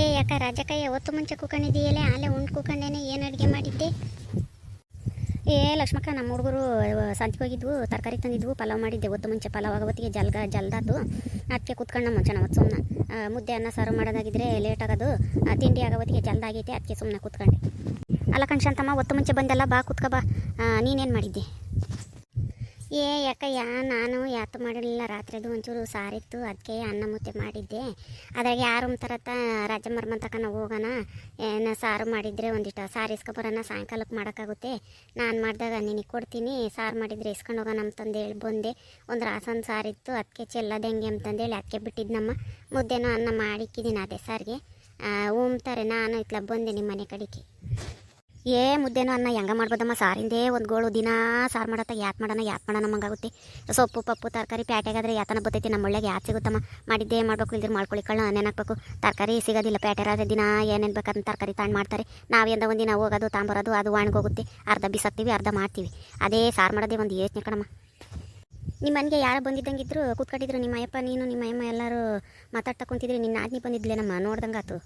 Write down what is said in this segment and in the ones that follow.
ಏ, ಯಾಕ ರಾಜಕಯ್ಯ ಹೊತ್ತು ಮುಂಚೆ ಕೂಕೊಂಡಿದ್ದೀಯಲ್ಲೇ? ಆಲೇ ಉಂಡು ಕೂಕೊಂಡೇನೆ ಏನು ಅಡುಗೆ ಮಾಡಿದ್ದೆ? ಏ, ಲಕ್ಷ್ಮಕ್ಕ, ನಮ್ಮ ಹುಡುಗರು ಸಂತಿಗೆ ಹೋಗಿದ್ವು, ತರಕಾರಿ ತಂದಿದ್ವು, ಪಲಾವ್ ಮಾಡಿದ್ದೆ. ಒತ್ತು ಮುಂಚೆ ಪಲಾವ್ ಆಗೋತ್ತಿಗೆ ಜಲ್ಗ, ಜಲ್ದಾತು. ಅದಕ್ಕೆ ಕೂತ್ಕೊಂಡು ಮುಂಚೆ ನಾವು ಸುಮ್ಮನೆ ಮುದ್ದೆ ಅನ್ನ ಸಾರು ಮಾಡೋದಾಗಿದ್ರೆ ಲೇಟ್ ಆಗೋದು. ತಿಂಡಿ ಆಗೋತ್ತಿಗೆ ಜಲ್ದಾಗೈತೆ ಅದಕ್ಕೆ ಸುಮ್ಮನೆ ಕೂತ್ಕೊಂಡೆ. ಅಲ್ಲ ಕಣ್ಶಾಂತಮ್ಮ ಹೊತ್ತು ಮುಂಚೆ ಬಂದೆಲ್ಲ, ಬಾ, ಕೂತ್ಕ ಬಾ. ನೀನೇನು ಮಾಡಿದ್ದೆ? ಏ, ಯಾಕಯ್ಯ, ನಾನು ಯಾತು ಮಾಡಿರಲಿಲ್ಲ. ರಾತ್ರಿದು ಒಂಚೂರು ಸಾರಿತ್ತು. ಅದಕ್ಕೆ ಅನ್ನ ಮುದ್ದೆ ಮಾಡಿದ್ದೆ. ಅದ್ರಾಗ ಯಾರು ತರತ್ತ ರಾಜಮ್ಮರ ನಾವು ಹೋಗೋಣ. ಏನು ಸಾರು ಮಾಡಿದರೆ ಒಂದಿಷ್ಟು ಸಾರು ಇಸ್ಕೊಬರೋಣ. ಸಾಯಂಕಾಲಕ್ಕೆ ಮಾಡೋಕ್ಕಾಗುತ್ತೆ. ನಾನು ಮಾಡಿದಾಗ ನಿನಗೆ ಕೊಡ್ತೀನಿ. ಸಾರು ಮಾಡಿದರೆ ಇಸ್ಕೊಂಡು ಹೋಗೋಣ ಅಂತಂದೇಳಿ ಬಂದೆ. ಒಂದು ರಾಸನ್ ಸಾರಿತ್ತು. ಅದಕ್ಕೆ ಚೆಲ್ಲೋದು ಹೆಂಗೆ ಅಂತಂದೇಳಿ ಅದಕ್ಕೆ ಬಿಟ್ಟಿದ್ನಮ್ಮ. ಮುದ್ದೆನೂ ಅನ್ನ ಮಾಡಿಕ್ಕಿದ್ದೀನಿ ಅದೇ ಸಾರಿಗೆ. ಹೂಂತಾರೆ ನಾನು ಇತ್ಲ ಬಂದೆ ನಿಮ್ಮ ಮನೆ ಕಡೆಗೆ. ಏ, ಮುದ್ದೆನೋ ಅನ್ನ ಹೆಂಗ ಮಾಡ್ಬೋದಮ್ಮ? ಸಾರಿಂದೇ ಒಂದು ಗೋಳು. ದಿನ ಸಾರು ಮಾಡತ್ತ, ಯಾತ್ ಮಾಡೋಣ ಯಾತ್ ಮಾಡೋಣ ನಮಗಾಗುತ್ತೆ ಸೊಪ್ಪು, ಪಪ್ಪು, ತರಕಾರಿ ಪ್ಯಾಟೆಗಾದ್ರೆ ಯಾತನ ಬತ್ತೈತಿ ನಮ್ಮ ಒಳ್ಳೆಗೆ ಯಾತ್ ಸಿಗುತ್ತಮ್ಮ. ಮಾಡಿದ್ದೇ ಮಾಡಬೇಕು ಇಲ್ದಿರ ನೆನ ಹಾಕಬೇಕು ತರಕಾರಿ ಸಿಗೋದಿಲ್ಲ ಪ್ಯಾಟೆರಾದ್ರೆ ದಿನ ಏನೇನು ಬೇಕಾದ್ರೆ ತರಕಾರಿ ತಾಂಡ್ ಮಾಡ್ತಾರೆ. ನಾವೆಂದ ಒಂದಿನ ಹೋಗೋದು, ತಾಂಬರೋದು, ಅದು ಒಣಗೋಗುತ್ತೆ ಅರ್ಧ ಬಿಸಾಕ್ತೀವಿ, ಅರ್ಧ ಮಾಡ್ತೀವಿ. ಅದೇ ಸಾರು ಮಾಡೋದೇ ಒಂದು ಯೋಚನೆ ಕಣಮ್ಮ. ನಿಮ್ಮ ಮನೆಗೆ ಯಾರು ಬಂದಿದ್ದಂಗಿದ್ರು, ಕೂತ್ಕೊಂಡಿದ್ರು, ನಿಮ್ಮ ಅಯ್ಯಪ್ಪ, ನೀನು, ನಿಮ್ಮ ಅಯ್ಯಮ್ಮ ಎಲ್ಲರೂ ಮಾತಾಡ್ತಾ ಕುಂತಿದ್ರಿ, ನಿನ್ನ ಆಜ್ಞೆ ಬಂದಿದ್ಲೇನಮ್ಮ? ನೋಡ್ದಂಗಾತು.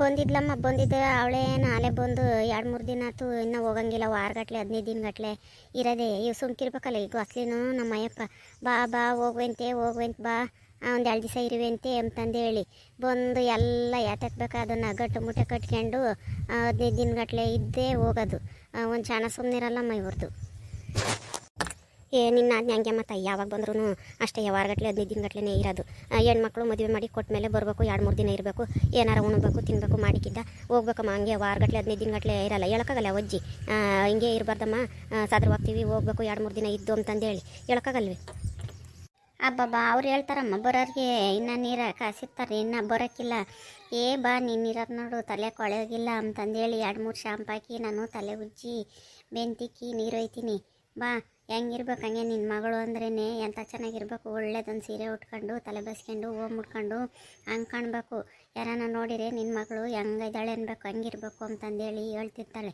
ಬಂದಿದ್ಲಮ್ಮ, ಬಂದಿದ್ದೆ. ಅವಳೇ ನಾಳೆ ಬಂದು ಎರಡು ಮೂರು ದಿನ ಆಯ್ತು, ಇನ್ನೂ ಹೋಗಂಗಿಲ್ಲ. ವಾರಗಟ್ಲೆ, ಹದಿನೈದು ದಿನಗಟ್ಲೆ ಇರೋದೇ. ಇವು ಸುಮ್ಕಿರ್ಬೇಕಲ್ಲ ಈಗ ಅಸ್ಲಿನೂ ನಮ್ಮ ಅಯ್ಯಪ್ಪ ಬಾ ಬಾ, ಹೋಗುವಂತೆ ಹೋಗುವಂತೆ ಬಾ. ಒಂದು ಎರಡು ದಿವಸ ಇರುವಂತೆ ಅಂತಂದೇಳಿ ಬಂದು ಎಲ್ಲ ಯಾತಕ್ಬೇಕು, ಅದನ್ನು ಗಟ್ಟು ಮುಟ್ಟೆ ಕಟ್ಕೊಂಡು ಹದಿನೈದು ದಿನಗಟ್ಲೆ ಇದ್ದೇ ಹೋಗೋದು. ಒಂದು ಚೆನ್ನಾಗಿ ಸುಮ್ಮನೆ ಇರಲ್ಲಮ್ಮ ಇವ್ರದ್ದು ಏ, ನಿನ್ನ ಆಜ್ಞೆ ಹಂಗೆ ಮತ್ತೆ ಯಾವಾಗ ಬಂದ್ರೂ ಅಷ್ಟೇ ಯಾವಾರಗಟ್ಲೆ ಹದಿನೈದು ದಿನಗಟ್ಲೆ ಇರೋದು. ಹೆಣ್ಮಕ್ಳು ಮದುವೆ ಮಾಡಿ ಕೊಟ್ಟ ಮೇಲೆ ಬರಬೇಕು, ಎರಡು ಮೂರು ದಿನ ಇರಬೇಕು, ಏನಾರ ಉಣ್ಬೇಕು ತಿನ್ನಬೇಕು ಮಾಡಿಕ್ಕಿದ್ದ, ಹೋಗ್ಬೇಕಮ್ಮ ಹಂಗೆ ವಾರಗಟ್ಲೆ ಹದಿನೈದು ದಿನಗಟ್ಲೆ ಇರಲ್ಲ, ಹೇಳೋಕ್ಕಾಗಲ್ಲ ಅಜ್ಜಿ. ಹಿಂಗೆ ಇರಬಾರ್ದಮ್ಮ ಸದ್ರ ಹೋಗ್ತೀವಿ ಹೋಗ್ಬೇಕು, ಎರಡು ಮೂರು ದಿನ ಇದ್ದು ಅಂತಂದೇಳಿ. ಹೇಳೋಕ್ಕಾಗಲ್ವಿ? ಅಬ್ಬಬ್ಬಾ, ಅವ್ರು ಹೇಳ್ತಾರಮ್ಮ, ಬರೋರಿಗೆ ಇನ್ನು ನೀರ ಕಾಸಿರ್ತಾರೆ, ಇನ್ನು ಬರೋಕ್ಕಿಲ್ಲ. ಏ, ಬಾ, ನೀನು ಇರೋದು ನೋಡು, ತಲೆ ಕೊಳೆಯೋಗಿಲ್ಲ ಅಂತಂದೇಳಿ, ಎರಡು ಮೂರು ಶಾಂಪ್ ಹಾಕಿ ನಾನು ತಲೆ ಉಜ್ಜಿ ಬೆಂತಿಕ್ಕಿ ನೀರು ಒಯ್ತೀನಿ. ಬಾ ಹೆಂಗಿರ್ಬೇಕು ಹಂಗೆ ನಿನ್ನ ಮಗಳು ಅಂದ್ರೇ ಎಂಥ ಚೆನ್ನಾಗಿರ್ಬೇಕು. ಒಳ್ಳೇದೊಂದು ಸೀರೆ ಉಟ್ಕೊಂಡು, ತಲೆ ಬಸ್ಕೊಂಡು, ಹೂವು ಮುಟ್ಕೊಂಡು ಹಂಗೆ ಕಾಣಬೇಕು. ಯಾರನ್ನ ನೋಡಿರೆ ನಿನ್ನ ಮಗಳು ಹೆಂಗಿದ್ದಾಳೆ ಅನ್ಬೇಕು, ಹಂಗಿರ್ಬೇಕು ಅಂತಂದೇಳಿ ಹೇಳ್ತಿರ್ತಾಳೆ.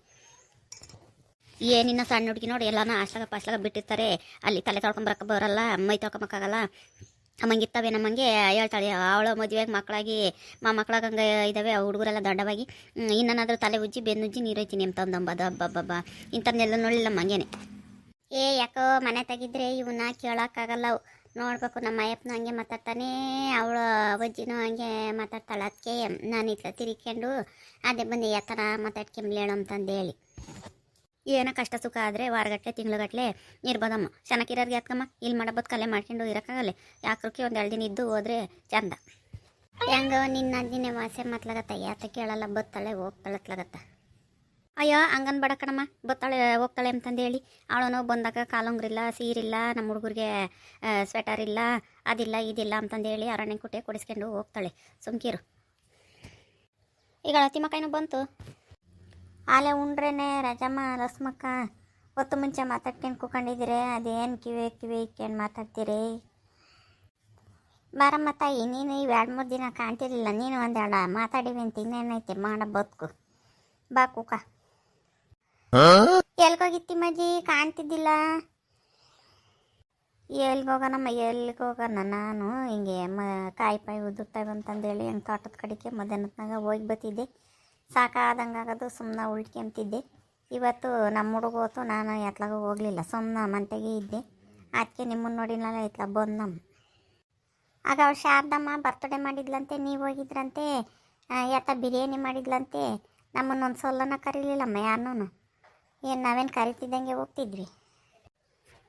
ಏನಿನ್ನ ಸಣ್ಣ ಹುಡುಗಿ ನೋಡಿ ಎಲ್ಲನೂ ಅಷ್ಟಾಗ ಪಾಸ್ಲಾಗ ಬಿಟ್ಟಿರ್ತಾರೆ. ಅಲ್ಲಿ ತಲೆ ತೊಳ್ಕೊಂಬರಕ್ಕೆ ಬರಲ್ಲ, ಮೈ ತೊಳ್ಕೊಂಬಕ್ಕಾಗಲ್ಲ ಅಮ್ಮಂಗಿರ್ತವೆ ನಮ್ಮಂಗೆ ಹೇಳ್ತಾಳೆ. ಅವಳ ಮದುವೆಗೆ ಮಕ್ಕಳಾಗಿ ಮಕ್ಕಳಾಗ ಹಂಗೆ ಇದ್ದಾವೆ ಹುಡುಗರೆಲ್ಲ ದೊಡ್ಡವಾಗಿ. ಇನ್ನೇನಾದರೂ ತಲೆ ಉಜ್ಜಿ, ಬೆನ್ನುಜ್ಜಿ ನೀರೈತೀನಿ ಹಬ್ಬ ಹಬ್ಬಬ್ಬಬ್ಬ ಇಂಥನ್ನೆಲ್ಲ ನೋಡಲಿಲ್ಲ ಮಂಗೇನೆ ಏ ಯಾಕೋ ಮನೆ ತೆಗಿದ್ರೆ ಇವನ್ನ ಕೇಳೋಕ್ಕಾಗಲ್ಲ. ನೋಡ್ಬೇಕು ನಮ್ಮ ಅಯ್ಯಪ್ಪನ ಹಂಗೆ ಮಾತಾಡ್ತಾನೆ, ಅವಳ ಅಜ್ಜಿನೂ ಹಂಗೆ ಮಾತಾಡ್ತಾಳೆ. ಅದಕ್ಕೆ ನಾನು ಇತ್ತ ತಿರ್ಕೊಂಡು ಅದೇ ಬಂದು ಯಾತರ ಮಾತಾಡ್ಕೊಂಬ್ಲೇಳು ಅಂತಂದೇಳಿ. ಏನೋ ಕಷ್ಟ ಸುಖ ಆದರೆ ವಾರಗಟ್ಟಲೆ ತಿಂಗ್ಳುಗಟ್ಟಲೆ ಇರ್ಬೋದಮ್ಮ. ಚೆನ್ನಾಗಿರೋರ್ಗೆ ಯಾಕಮ್ಮ? ಇಲ್ಲಿ ಮಾಡಬೋದು, ಕಲೆ ಮಾಡ್ಕೊಂಡು ಇರೋಕ್ಕಾಗಲ್ಲ. ಯಾಕ್ರಕ್ಕೆ ಒಂದು ಎರಡು ದಿನ ಇದ್ದು ಹೋದರೆ ಚಂದ. ಹೆಂಗ ನಿನ್ನ ದಿನ ವಾಸೆ ಮಾತ್ಲಾಗತ್ತ. ಯಾತ ಕೇಳಲ್ಲ, ಬತ್ತಾಳೆ ಹೋಗ್ತಾಳತ್ಲಾಗತ್ತ. ಅಯ್ಯೋ, ಹಂಗನ್ ಬೇಡ ಕಣಮ್ಮ ಬತ್ತಾಳೆ, ಹೋಗ್ತಾಳೆ ಅಂತಂದೇಳಿ. ಅವಳನು ಬಂದಾಗ ಕಾಲುಂಗ್ರಿಲ್ಲ, ಸೀರಿಲ್ಲ, ನಮ್ಮ ಹುಡುಗರಿಗೆ ಸ್ವೆಟರ್ ಇಲ್ಲ, ಅದಿಲ್ಲ, ಇದಿಲ್ಲ ಅಂತಂದೇಳಿ ಅರಣ್ಯ ಕುಟ್ಟೆ ಕೊಡಿಸ್ಕೊಂಡು ಹೋಗ್ತಾಳೆ. ಸುಮ್ಕಿರು. ಈಗ ತಿಮ್ಮಕಾಯಿನೂ ಬಂತು? ಆಲೆ ಉಂಡ್ರೇನೆ ರಜಮ್ಮ, ರಸ್ಮಕ್ಕ. ಹೊತ್ತು ಮುಂಚೆ ಮಾತಾಡ್ಕೊಂಡು ಕೂಕೊಂಡಿದ್ದೀರಿ? ಅದೇನು ಕಿವಿ ಕಿವಿ ಇಕ್ಕೊಂಡು ಮಾತಾಡ್ತೀರಿ? ಬಾರಮ್ಮ ತಾಯಿ, ನೀನು ಇವು ಎರಡು ಮೂರು ದಿನ ಕಾಣ್ತಿರ್ಲಿಲ್ಲ. ನೀನು ಒಂದೆರಡ ಮಾತಾಡಿವಿ ಅಂತ ಇನ್ನೇನೈತೆ? ಮಾಡ ಬದುಕು. ಬಾ ಕೂಕ. ಎಲ್ಗೋಗಿತ್ತಿ ಮಜ್ಜಿ ಕಾಣ್ತಿದ್ದಿಲ್ಲ. ಎಲ್ಗೋಗೋಣಮ್ಮ ಎಲ್ಲಿಗೆ ಹೋಗೋಣ ನಾನು. ಹಿಂಗೆ ಮ ಕಾಯಿ ಪಾಯಿ ಉದುರ್ತಾವೆ ಅಂತಂದೇಳಿ ತೋಟದ ಕಡೆಗೆ ಮಧ್ಯಾಹ್ನತ್ನಾಗ ಹೋಗಿ ಬತ್ತಿದ್ದೆ. ಸಾಕಾದಂಗೆ ಆಗೋದು ಸುಮ್ಮನೆ ಉಳ್ಕೊಂತಿದ್ದೆ ಇವತ್ತು ನಮ್ಮ ಹುಡುಗ ನಾನು ಎತ್ಲಾಗ ಹೋಗಲಿಲ್ಲ. ಸುಮ್ಮನೆ ಮಂತೆಗೆ ಇದ್ದೆ. ಅದಕ್ಕೆ ನಿಮ್ಮನ್ನು ನೋಡಿನಲ್ಲ ಇತ್ಲ ಬಂದಮ್ಮ ಆಗ ಅವಳು, ಶಾರದಮ್ಮ ಬರ್ತಡೇ ಮಾಡಿದ್ಲಂತೆ, ನೀವು ಹೋಗಿದ್ರಂತೆ. ಯಾತ ಬಿರಿಯಾನಿ ಮಾಡಿದ್ಲಂತೆ. ನಮ್ಮನ್ನು ಒಂದು ಸೊಲ್ಲನ ಕರೀಲಿಲ್ಲಮ್ಮ ಯಾರನ್ನೂ. ಏನು ನಾವೇನು ಕರಿತಿದ್ದಂಗೆ ಹೋಗ್ತಿದ್ವಿ.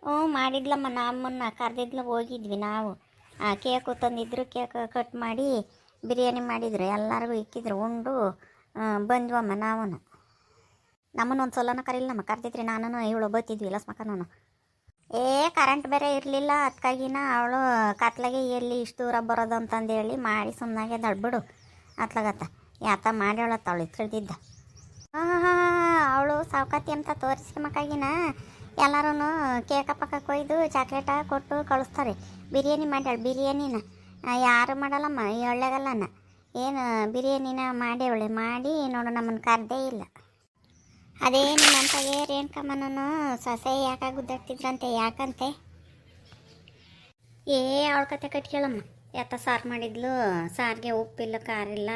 ಹ್ಞೂ ಮಾಡಿದ್ಲಮ್ಮ ನಮ್ಮನ್ನ ಕರೆದಿದ್ಲು ಹೋಗಿದ್ವಿ ನಾವು. ಆ, ಕೇಕು ತಂದಿದ್ರು ಕೇಕ್ ಕಟ್ ಮಾಡಿ ಬಿರಿಯಾನಿ ಮಾಡಿದ್ರು ಎಲ್ಲರಿಗೂ ಇಕ್ಕಿದ್ರು ಉಂಡು ಬಂದ್ವಮ್ಮ ನಾವು ನಮ್ಮನ್ನ ಒಂದು ಸಲನ ಕರೀಲಿಲ್ಲಮ್ಮ ಕರೆದಿದ್ರಿ ನಾನು ಇವಳು ಬತ್ತಿದ್ವಿ ಲಸ್ಮಕ್ಕನೂ ಏ ಕರೆಂಟ್ ಬೇರೆ ಇರಲಿಲ್ಲ ಅದಕ್ಕಾಗಿನ ಅವಳು ಕತ್ಲಾಗೆ ಎಲ್ಲಿ ಇಷ್ಟು ದೂರ ಬರೋದು ಅಂತಂದೇಳಿ ಮಾಡಿ ಸುಮ್ಮನಾಗೆ ದಡ್ಬಿಡು ಅತ್ಲಾಗತ್ತ. ಯಾತ ಮಾಡ್ಯಾಳತ್ತ ಅವಳು ತಿಳಿದಿದ್ದ. ಅವಳು ಸಾವ್ಕಾತಿ ಅಂತ ತೋರಿಸ್ಕೊಂಬಕ್ಕಾಗಿನ ಎಲ್ಲರೂ ಕೇಕ ಪಕ್ಕ ಕೊಯ್ದು ಚಾಕ್ಲೇಟ ಕೊಟ್ಟು ಕಳಿಸ್ತಾರೆ. ಬಿರಿಯಾನಿ ಮಾಡ್ಯಾಳ, ಬಿರಿಯಾನಿನ. ಯಾರು ಮಾಡಲ್ಲಮ್ಮ ಒಳ್ಳೆಗಲ್ಲನ. ಏನು ಬಿರಿಯಾನಿನ ಮಾಡ್ಯಾವಳೆ ಮಾಡಿ ನೋಡು ನಮ್ಮನ್ನು ಕರೆದೇ ಇಲ್ಲ. ಅದೇ ನಿಮ್ಮಂತಾಗೆ ರೇಣುಕಮ್ಮನೂ ಸೊಸೆ ಯಾಕೆ ಗುದ್ದಾಡ್ತಿದ್ರಂತೆ, ಯಾಕಂತೆ? ಏ, ಅವಳ ಕತೆ ಕಟ್ಕೇಳಮ್ಮ ಎತ್ತ ಸಾರು ಮಾಡಿದ್ಲು, ಸಾರಿಗೆ ಉಪ್ಪಿಲ್ಲ, ಖಾರಿಲ್ಲ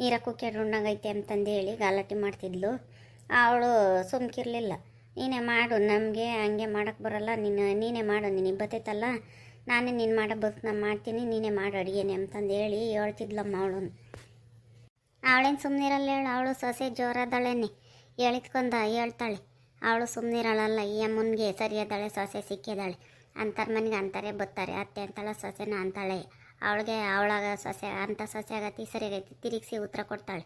ನೀರಕ್ಕೂ ಕೆಡ್ರುಣ್ಣಾಗೈತೆ ಅಂತಂದು ಹೇಳಿ ಗಲಾಟೆ ಮಾಡ್ತಿದ್ಲು. ಅವಳು ಸುಮ್ಕಿರಲಿಲ್ಲ. ನೀನೇ ಮಾಡು, ನಮಗೆ ಹಂಗೆ ಮಾಡೋಕ್ಕೆ ಬರಲ್ಲ. ನೀನು, ನೀನೇ ಮಾಡು ನಿನಗೆ ಬರ್ತೈತಲ್ಲ ನಾನೇ ನೀನು ಮಾಡೋ ಬದುಕು ನಾನು ಮಾಡ್ತೀನಿ, ನೀನೇ ಮಾಡು ಅಡುಗೆನೆ ಅಂತಂದು ಹೇಳಿ ಹೇಳ್ತಿದ್ಲಮ್ಮ ಅವಳು ಅವಳೇನು ಸುಮ್ಮನಿರಲ್ಲ ಹೇಳು, ಅವಳು ಸೊಸೆ ಜೋರಾದಳೇನೆ. ಹೇಳಿದ್ಕೊಂಡ ಹೇಳ್ತಾಳೆ. ಅವಳು ಸುಮ್ಮನಿರಲ್ಲ ಈ ಅಮ್ಮನಿಗೆ ಸರಿಯಾದಾಳೆ, ಸೊಸೆ ಸಿಕ್ಕಿದಾಳೆ. ಅಂತಾರ ಮನೆಗೆ ಅಂತಾರೆ ಬತ್ತಾರೆ ಅತ್ತೆ ಅಂತಾಳೆ, ಸೊಸೆನ ಅಂತಾಳೆ. ಅವಳಿಗೆ, ಅವಳಾಗ ಸೊಸೆ, ಅಂಥ ಸೊಸೆ ಆಗತಿ ಸರಿಯಾಗೈತಿ ತಿರುಗಿಸಿ ಉತ್ತರ ಕೊಡ್ತಾಳೆ.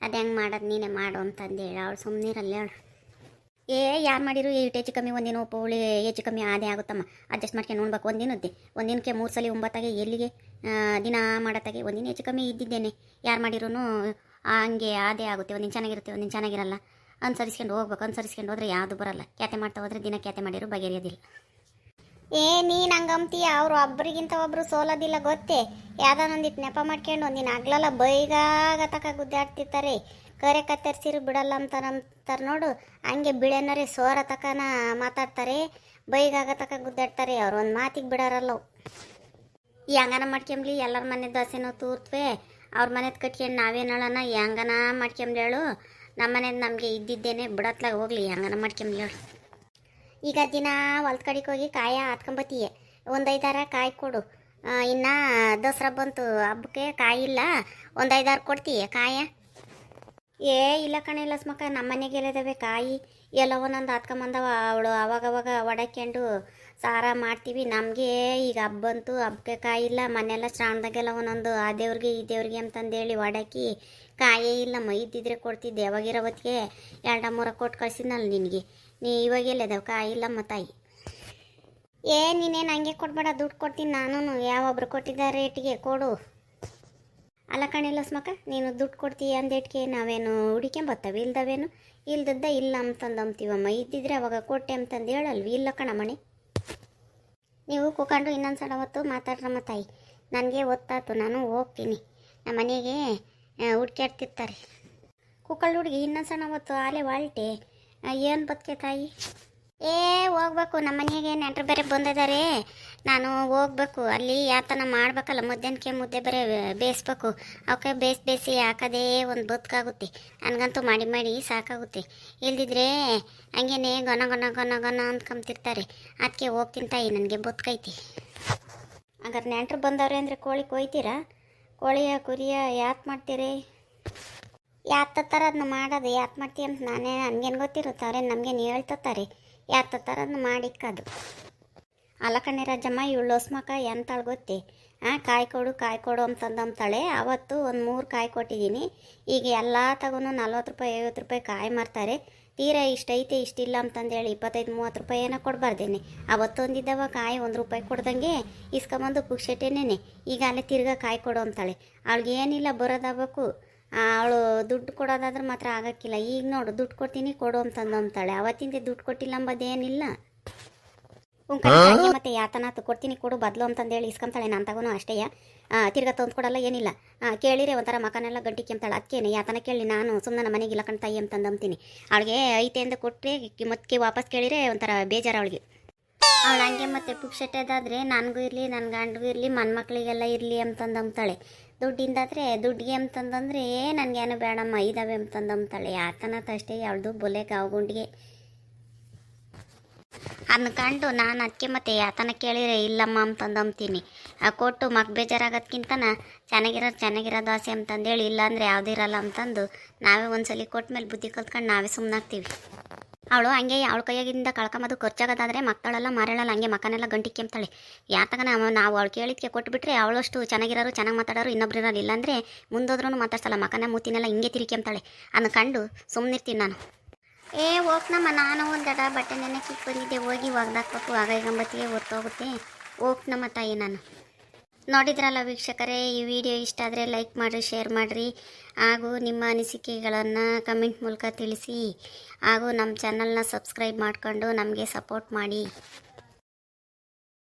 ಅದು ಹೆಂಗೆ ಮಾಡೋದು ನೀನೇ ಮಾಡು ಅಂತಂದು ಹೇಳ ಅವಳು ಸುಮ್ಮನಿರಲ್ಲ ಹೇಳು ಏ, ಯಾರು ಮಾಡಿರು ಏಟ್ ಹೆಚ್ಚು ಕಮ್ಮಿ ಒಂದಿನ ಉಪ್ಪು, ಹುಳಿ ಹೆಚ್ಚು ಕಮ್ಮಿ ಆದೇ ಆಗುತ್ತಮ್ಮ. ಅಡ್ಜಸ್ಟ್ ಮಾಡ್ಕೊಂಡು ಉಣ್ಬೇಕು ಒಂದಿನದ್ದೆ ಒಂದಿನಕ್ಕೆ ಮೂರು ಸಲ ಒಂಬತ್ತಾಗೆ ಎಲ್ಲಿಗೆ? ದಿನ ಮಾಡತ್ತಾಗೆ. ಒಂದಿನ ಹೆಚ್ಚು ಕಮ್ಮಿ ಇದ್ದಿದ್ದೇನೆ. ಯಾರು ಮಾಡಿರೂ ಹಂಗೆ ಆದೇ ಆಗುತ್ತೆ. ಒಂದಿನ ಚೆನ್ನಾಗಿರುತ್ತೆ ಒಂದಿನ ಚೆನ್ನಾಗಿರಲ್ಲ. ಅನುಸರಿಸ್ಕೊಂಡು ಹೋಗ್ಬೇಕು. ಅನುಸರಿಸ್ಕೊಂಡು ಹೋದ್ರೆ ಯಾವುದು ಬರಲ್ಲ. ಕ್ಯಾತೆ ಮಾಡ್ತಾ ಹೋದ್ರೆ ದಿನ ಕ್ಯಾತೆ ಮಾಡಿರೋ ಬಗೆಹರಿಯೋದಿಲ್ಲ. ಏ ನೀನು ಹಂಗಂತೀಯ ಅವರು ಒಬ್ರಿಗಿಂತ ಒಬ್ರು ಸೋಲೋದಿಲ್ಲ ಗೊತ್ತೇ? ಯಾವ್ದಾನೊಂದಿಟ್ಟು ನೆಪ ಮಾಡ್ಕೊಂಡು ಒಂದಿನ ಆಗ್ಲಲ್ಲ ಬೈಗಾಗ ತಕ ಗುದ್ದಾಡ್ತಿರ್ತಾರೆ. ಕರೆ ಕತ್ತರಿಸಿರು ಬಿಡಲ್ಲ ಅಂತ ಅಂತಾರೆ ನೋಡು. ಹಂಗೆ ಬಿಳೆನರೆ ಸೋರ ತಕನ ಮಾತಾಡ್ತಾರೆ ಬೈಗಾಗ ತಕ ಗುದ್ದಾಡ್ತಾರೆ. ಅವ್ರು ಒಂದು ಮಾತಿಗೆ ಬಿಡಾರಲ್ಲ ಹಂಗನ ಮಾಡ್ಕೊಂಬ್ಲಿ ಎಲ್ಲರ ಮನೆ ದೋಸೆನೂ ತೂರ್ತವೆ. ಅವ್ರ ಮನೆದು ಕಟ್ಕೊಂಡು ನಾವೇನು ಹೇಳೋಣ ಹಂಗನ ಮಾಡ್ಕೊಂಬ್ಲಿ ಹೇಳು ನಮ್ಮ ಮನೇದು ನಮಗೆ ಇದ್ದಿದ್ದೇನೆ, ಬಿಡತ್ಲಾಗ ಹೋಗ್ಲಿ ಹೆಂಗನ ಹಂಗನ ಮಾಡ್ಕೊಂಬ್ಲಿ ಹೇಳು ಈಗ ದಿನ ಹೊಲ್ದ ಕಡೆಗೆ ಹೋಗಿ ಕಾಯ ಹತ್ಕೊಂಬತ್ತೀಯ ಒಂದು ಐದಾರ ಕಾಯಿ ಕೊಡು. ಇನ್ನು ದಸರಾ ಬಂತು, ಹಬ್ಬಕ್ಕೆ ಕಾಯಿ ಇಲ್ಲ. ಒಂದು ಐದಾರು ಕೊಡ್ತೀಯ ಕಾಯ? ಏ, ಇಲ್ಲ ಕಣೆ ಇಲ್ಲ ಸ್ಮಕ್ಕ ನಮ್ಮ ಮನೆಗೆ ಇದಾವೆ ಕಾಯಿ. ಎಲ್ಲ ಒಂದೊಂದು ಹತ್ಕೊಂಬಂದವ ಅವಳು ಅವಾಗವಾಗ ಒಡಕೊಂಡು ಸಾರ ಮಾಡ್ತೀವಿ. ನಮಗೆ ಈಗ ಹಬ್ಬ ಬಂತು, ಹಬ್ಬಕ್ಕೆ ಕಾಯಿ ಇಲ್ಲ. ಮನೆಯೆಲ್ಲ ಶ್ರಾವಣದಾಗೆಲ್ಲ ಒಂದೊಂದು, ಆ ದೇವ್ರಿಗೆ, ಈ ದೇವ್ರಿಗೆ ಅಂತಂದೇಳಿ ಒಡಕಿ ಕಾಯೇ ಇಲ್ಲ. ಇದ್ದಿದ್ರೆ ಕೊಡ್ತಿದ್ದೆ. ಯಾವಾಗಿರೋ ಹೊತ್ತಿಗೆ ಎರಡ ಮೂರ ಕೊಟ್ಟು ಕಳ್ಸಿದ್ನಲ್ಲ ನಿನಗೆ. ನೀ ಇವಾಗ ಎಲ್ಲದವ ಕಾಯಿ ಇಲ್ಲಮ್ಮ ತಾಯಿ. ಏ, ನೀನೇನು ಹಂಗೆ ಕೊಡ್ಬೇಡ, ದುಡ್ಡು ಕೊಡ್ತೀನಿ ನಾನು ಯಾವೊಬ್ರು ಕೊಟ್ಟಿದ್ದ ರೇಟಿಗೆ ಕೊಡು. ಅಲ್ಲ ಕಣಿಲ್ಲ ಸ್ಮಕ ನೀನು ದುಡ್ಡು ಕೊಡ್ತೀಯ ಅಂದೇಟ್ಗೆ ನಾವೇನು ಹುಡಿಕೊಂಬತ್ತವೆ? ಇಲ್ದವೇನು? ಇಲ್ದದ್ದ ಇಲ್ಲ ಅಂತಂದು ಅಂಬ್ತೀವಮ್ಮ ಇದ್ದಿದ್ರೆ ಅವಾಗ ಕೊಟ್ಟೆ ಅಂತಂದು ಹೇಳಲ್ವಿ? ಇಲ್ಲ ಕಣಮಣಿ ನೀವು ಕೂಕೊಂಡು ಇನ್ನೊಂದು ಸಲ ಹೊತ್ತು ಮಾತಾಡ್ರಮ್ಮ ತಾಯಿ. ನನಗೆ ಒತ್ತಾತು ನಾನು ಹೋಗ್ತೀನಿ. ನಮ್ಮ ಮನೆಗೆ ಹುಡ್ಕ್ಯಾಡ್ತಿರ್ತಾರೆ. ಕುಕ್ಕಳ್ಳ ಹುಡುಗಿ ಇನ್ನೊಂದು ಸಣ್ಣ ಹೊತ್ತು ಆಲೆ ವಾಲ್ಟೆ. ಏನು ಬದುಕೆ ತಾಯಿ? ಏ, ಹೋಗ್ಬೇಕು. ನಮ್ಮ ಮನೆಗೆ ನೆಂಟರು ಬೇರೆ ಬಂದಿದ್ದಾರೆ ನಾನು ಹೋಗ್ಬೇಕು. ಅಲ್ಲಿ ಯಾತನ ಮಾಡ್ಬೇಕಲ್ಲ ಮಧ್ಯಾಹ್ನಕ್ಕೆ ಮುದ್ದೆ ಬೇರೆ ಬೇಯಿಸ್ಬೇಕು. ಅವಕ್ಕೆ ಬೇಯಿಸಿ ಬೇಯಿಸಿ ಹಾಕೋದೇ ಒಂದು ಬದುಕಾಗುತ್ತೆ. ನನಗಂತೂ ಮಾಡಿ ಮಾಡಿ ಸಾಕಾಗುತ್ತೆ. ಇಲ್ದಿದ್ರೆ ಹಂಗೇನೆ ಗೊನ ಗೊನ ಗೊನ ಗೊನ ಅಂದ್ಕೊಂತಿರ್ತಾರೆ ಅದಕ್ಕೆ ಹೋಗ್ತೀನಿ ತಾಯಿ, ನನಗೆ ಬದುಕೈತಿ. ಹಂಗಾರೆ ನೆಂಟರು ಬಂದವ್ರೆ ಅಂದರೆ ಕೋಳಿ ಕೊಯ್ತೀರಾ? ಕೋಳಿಯ ಕುರಿಯ ಯಾಕೆ ಮಾಡ್ತೀರಿ? ಯಾತ ಥರ ಅದನ್ನ ಮಾಡೋದು ಯಾಕೆ ಮಾಡ್ತೀವಿ ಅಂತ ನಾನೇ, ನನಗೇನು ಗೊತ್ತಿರುತ್ತವ್ರೆ ನಮಗೇನು ಹೇಳ್ತಾರೆ ಯಾತ ಥರ ಅದನ್ನ ಮಾಡಿಕ್ಕದು. ಅಲ್ಲ ಕಣ್ಣೆ ರಾಜಮ್ಮ, ಇವಳು ಹೊಸ್ಮಕ ಎಂತಾಳು ಗೊತ್ತಿ? ಹಾಂ ಕಾಯಿ ಕೊಡು ಕಾಯಿ ಕೊಡು ಅಂತಂದು ಅಂತಾಳೆ ಅವತ್ತು ಒಂದು ಮೂರು ಕಾಯಿ ಕೊಟ್ಟಿದ್ದೀನಿ. ಈಗ ಎಲ್ಲ ತಗೊಂಡು ನಲ್ವತ್ತು ರೂಪಾಯಿ, ಐವತ್ತು ರೂಪಾಯಿ ಕಾಯಿ ಮಾರ್ತಾರೆ. ತೀರಾ ಇಷ್ಟೈತೆ, ಇಷ್ಟಿಲ್ಲ ಅಂತಂದೇಳಿ ಇಪ್ಪತ್ತೈದು, ಮೂವತ್ತು ರೂಪಾಯಿ ಏನೋ ಕೊಡಬಾರ್ದೇನೆ. ಅವತ್ತೊಂದಿದ್ದವ ಕಾಯಿ ಒಂದು ರೂಪಾಯಿ ಕೊಡ್ದಂಗೆ ಇಸ್ಕೊಂಬಂದು ಪುಕ್ಷಟೇನೇನೆ ಈಗ ಅಲ್ಲೇ ತಿರ್ಗಾ ಕಾಯಿ ಕೊಡು ಅಂತಾಳೆ. ಅವಳಿಗೆ ಏನಿಲ್ಲ ಬರೋದಾಗಬೇಕು. ಅವಳು ದುಡ್ಡು ಕೊಡೋದಾದ್ರೆ ಮಾತ್ರ ಆಗೋಕ್ಕಿಲ್ಲ. ಈಗ ನೋಡು ದುಡ್ಡು ಕೊಡ್ತೀನಿ ಕೊಡು ಅಂತಂದು ಅಂತಾಳೆ. ಅವತ್ತಿಂದ ದುಡ್ಡು ಕೊಟ್ಟಿಲ್ಲ ಅಂಬೋದೇನಿಲ್ಲ. ಮತ್ತೆ ಯಾತನ ಕೊಡ್ತೀನಿ ಕೊಡು ಬದಲು ಅಂತಂದೇಳಿ ಇಸ್ಕೊಂತಾಳೆ. ನಾನು ತಗೋನು ಅಷ್ಟೇ ತಿರ್ಗಾ ತಂದು ಕೊಡಲ್ಲ ಏನಿಲ್ಲ. ಕೇಳಿರೆ ಒಂಥರ ಮಕನೆಲ್ಲ ಗಂಟಿ ಕೆಂತಾಳೆ ಅದಕ್ಕೇನೆ ಯಾತನ ಕೇಳಿ ನಾನು ಸುಮ್ಮನೆ ನಮ್ಮ ಮನೆಗೆ ಇಲ್ಲ ಕಣ್ ತಾಯಿ ಅಂತಂದು ಅಂತೀನಿ. ಅವಳಿಗೆ ಐತೆ ಅಂತ ಕೊಟ್ಟರೆ ಮತ್ತೆ ವಾಪಸ್ ಕೇಳಿರೆ ಒಂಥರ ಬೇಜಾರು ಅವಳಿಗೆ. ಅವಳು ಹಂಗೆ ಮತ್ತೆ ಪುಕ್ಷೆಟ್ಟದಾದರೆ ನನಗೂ ಇರಲಿ ನನ್ನ ಗಂಡಿಗೂ ಇರಲಿ ಮನ್ಮಕ್ಳಿಗೆಲ್ಲ ಇರಲಿ ಅಂತಂದು ಅಂತಾಳೆ ದುಡ್ಡಿಂದಾದ್ರೆ ದುಡ್ಡಿಗೆ ಅಂತಂದಂದ್ರೆ ನನಗೇನು ಬೇಡಮ್ಮ, ಇದಾವೆ ಅಂತಂದಂತಾಳೆ ಅಂತಾಳೆ ಯಾತನತ್ ಅಷ್ಟೇ ಅವಳದು ಬೊಲೆ ಗಾವುಗುಂಡಿಗೆ. ಕಂಡು ನಾನು ಅದಕ್ಕೆ ಮತ್ತೆ ಯಾತನ ಕೇಳಿದ್ರೆ, ಇಲ್ಲಮ್ಮ ಅಂತಂದಂಬ್ತೀನಿ ಕೊಟ್ಟು ಮಗ ಬೇಜಾರಾಗೋದ್ಕಿಂತನ, ಚೆನ್ನಾಗಿರೋದು ಚೆನ್ನಾಗಿರೋ ದೋಸೆ ಅಂತಂದೇಳಿ, ಇಲ್ಲಾಂದರೆ ಯಾವುದಿರಲ್ಲ ಅಂತಂದು ನಾವೇ ಒಂದ್ಸಲಿ ಕೊಟ್ಟ ಮೇಲೆ ಬುದ್ಧಿ ಕಲ್ತ್ಕೊಂಡು ನಾವೇ ಸುಮ್ಮನಾಗ್ತೀವಿ ಅವಳು ಹಂಗೆ ಅವಳ ಕೈಯಾಗಿಂದ ಕಳ್ಕೊಂಬದು ಖರ್ಚಾಗೋದಾದ್ರೆ ಮಕ್ಕಳೆಲ್ಲ, ಮಾರೇಳಲ್ಲ, ಹಂಗೆ ಮಕ್ಕನೆಲ್ಲ ಗಂಟಿ ಕೆಂಪ್ತಾಳೆ ಯಾತಕ ನಾವು ಅವಳು ಕೇಳಿದ್ಕೆ ಕೊಟ್ಬಿಟ್ರೆ ಅವಳಷ್ಟು ಚೆನ್ನಾಗಿರೋರು, ಚೆನ್ನಾಗಿ ಮಾತಾಡೋರು ಇನ್ನೊಬ್ರು ಇರೋರು ಅಂದರೆ ಮುಂದೋದ್ರೂ ಮಾತಾಡ್ಸಲ್ಲ ಮಕ್ಕನ ಮೂತಿನೆಲ್ಲ ಹಿಂಗೆ ತಿರುಕೆಂತಾಳೆ ಕಂಡು ಸುಮ್ಮನಿರ್ತೀನಿ ನಾನು. ಏ ಹೋಗ್ನಮ್ಮ ನಾನು ಒಂದಡ ಬಟ್ಟೆ ನೆನೆಸಿಟ್ಟು ಬಂದಿದ್ದೆ. ಹೋಗಿ ಒಗ್ದಾಕ್ಬೇಕು. ಆಗ ಈಗಂಬತ್ತಿಗೆ ಹೊತ್ತೋಗುತ್ತೆ ಹೋಗ್ನಮ್ಮ ತಾಯಿ ನಾನು. ನೋಡಿದ್ರಲ್ಲ ವೀಕ್ಷಕರೇ, ಈ ವಿಡಿಯೋ ಇಷ್ಟ ಆದರೆ ಲೈಕ್ ಮಾಡಿರಿ, ಶೇರ್ ಮಾಡಿರಿ. ಹಾಗೂ ನಿಮ್ಮ ಅನಿಸಿಕೆಗಳನ್ನು ಕಮೆಂಟ್ ಮೂಲಕ ತಿಳಿಸಿ. ಹಾಗೂ ನಮ್ಮ ಚಾನಲ್ನ ಸಬ್ಸ್ಕ್ರೈಬ್ ಮಾಡಿಕೊಂಡು ನಮಗೆ ಸಪೋರ್ಟ್ ಮಾಡಿ.